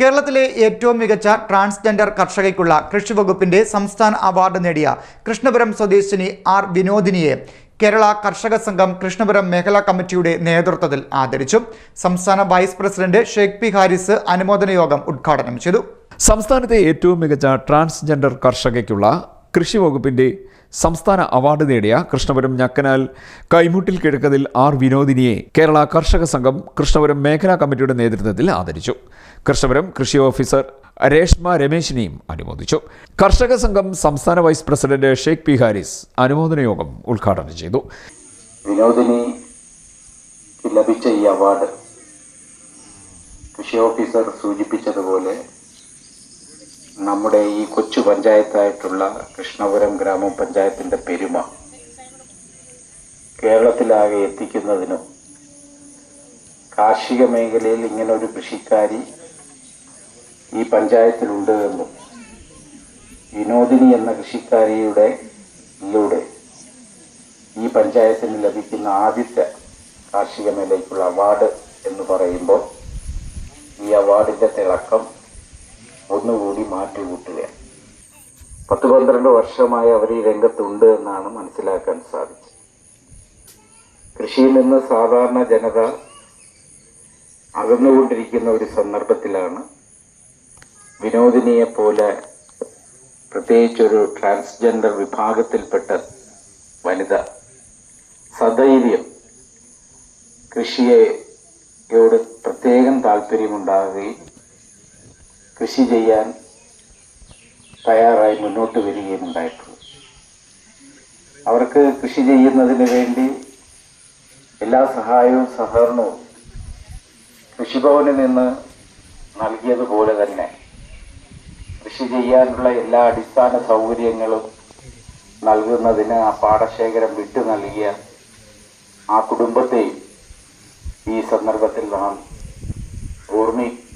കേരളത്തിലെ ഏറ്റവും മികച്ച ട്രാൻസ്ജെൻഡർ കർഷകയ്ക്കുള്ള കൃഷി വകുപ്പിന്റെ സംസ്ഥാന അവാർഡ് നേടിയ കൃഷ്ണപുരം സ്വദേശിനി ആർ വിനോദിനിയെ കേരള കർഷക സംഘം കൃഷ്ണപുരം മേഖലാ കമ്മിറ്റിയുടെ നേതൃത്വത്തിൽ ആദരിച്ചു. സംസ്ഥാന vice president Sheikh P Haris അനുമോദന യോഗം ഉദ്ഘാടനം ചെയ്തു. സംസ്ഥാനത്തെ ഏറ്റവും മികച്ച ട്രാൻസ്ജെൻഡർ കർഷകയ്ക്കുള്ള കൃഷി വകുപ്പിന്റെ സംസ്ഥാന അവാർഡ് നേടിയ കൃഷ്ണപുരം ഞക്കനാൽ കൈമുട്ടിൽ കിഴക്കതിൽ ആർ വിനോദിനിയെ കേരള കർഷക സംഘം കൃഷ്ണപുരം മേഖലാ കമ്മിറ്റിയുടെ നേതൃത്വത്തിൽ ആദരിച്ചു. കൃഷ്ണപുരം കൃഷി ഓഫീസർ രേഷ്മ രമേശിനെയും അനുമോദിച്ചു. കർഷക സംഘം സംസ്ഥാന vice president Sheikh P Haris അനുമോദന യോഗം ഉദ്ഘാടനം ചെയ്തു. വിനോദിനി ലഭിച്ച ഈ അവാർഡ് കൃഷി ഓഫീസർ സൂചിപ്പിച്ചതുപോലെ നമ്മുടെ ഈ കൊച്ചു പഞ്ചായത്തായിട്ടുള്ള കൃഷ്ണപുരം ഗ്രാമപഞ്ചായത്തിന്റെ പെരുമ കേരളത്തിലാകെ എത്തിക്കുന്നതിനും കാർഷിക മേഖലയിൽ ഇങ്ങനെ ഒരു കൃഷിക്കാരി ഈ പഞ്ചായത്തിലുണ്ട് എന്നും വിനോദിനി എന്ന കൃഷിക്കാരിയുടെ ഇതിലൂടെ ഈ പഞ്ചായത്തിന് ലഭിക്കുന്ന ആദ്യത്തെ കാർഷിക മേഖലയ്ക്കുള്ള അവാർഡ് എന്ന് പറയുമ്പോൾ ഈ അവാർഡിന്റെ തിളക്കം ഒന്നുകൂടി കൂട്ടുക. പത്ത് പന്ത്രണ്ട് വർഷമായി അവർ ഈ രംഗത്തുണ്ട് എന്നാണ് മനസ്സിലാക്കാൻ സാധിച്ചത്. കൃഷിയിൽ നിന്ന് സാധാരണ ജനത അകന്നുകൊണ്ടിരിക്കുന്ന ഒരു സന്ദർഭത്തിലാണ് വിനോദിനിയെ പോലെ പ്രത്യേകിച്ചൊരു ട്രാൻസ്ജെൻഡർ വിഭാഗത്തിൽപ്പെട്ട വനിത സധൈര്യം കൃഷിയോട് പ്രത്യേകം താല്പര്യമുണ്ടാകുകയും കൃഷി ചെയ്യാൻ തയ്യാറായി മുന്നോട്ട് വരികയും ഉണ്ടായിട്ടുള്ളത് അവർക്ക് കൃഷി ചെയ്യുന്നതിന് വേണ്ടി എല്ലാ സഹായവും സഹകരണവും കൃഷിഭവനിൽ നിന്ന് നൽകിയതുപോലെ തന്നെ കൃഷി ചെയ്യാനുള്ള എല്ലാ അടിസ്ഥാന സൗകര്യങ്ങളും നൽകുന്നതിന് ആ പാടശേഖരം വിട്ടു നൽകിയ ആ കുടുംബത്തെയും ഈ സന്ദർഭത്തിൽ നാം ഓർമ്മി ഓർമ്മിക്കേണ്ടതായിട്ടുണ്ട്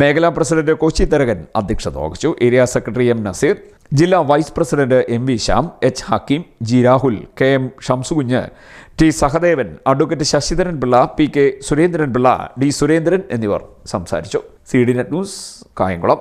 മേഖലാ പ്രസിഡന്റ് കൊച്ചി തരകൻ അധ്യക്ഷത വഹിച്ചു. ഏരിയ സെക്രട്ടറി എം നസീർ ജില്ലാ vice president M V Shyam H Hakeem G Rahul K M Shamsukunju T Sahadevan advocate Sasidharan Pillai P K Surendran Pillai D Surendran എന്നിവർ സംസാരിച്ചു. C D net news Kayamkulam.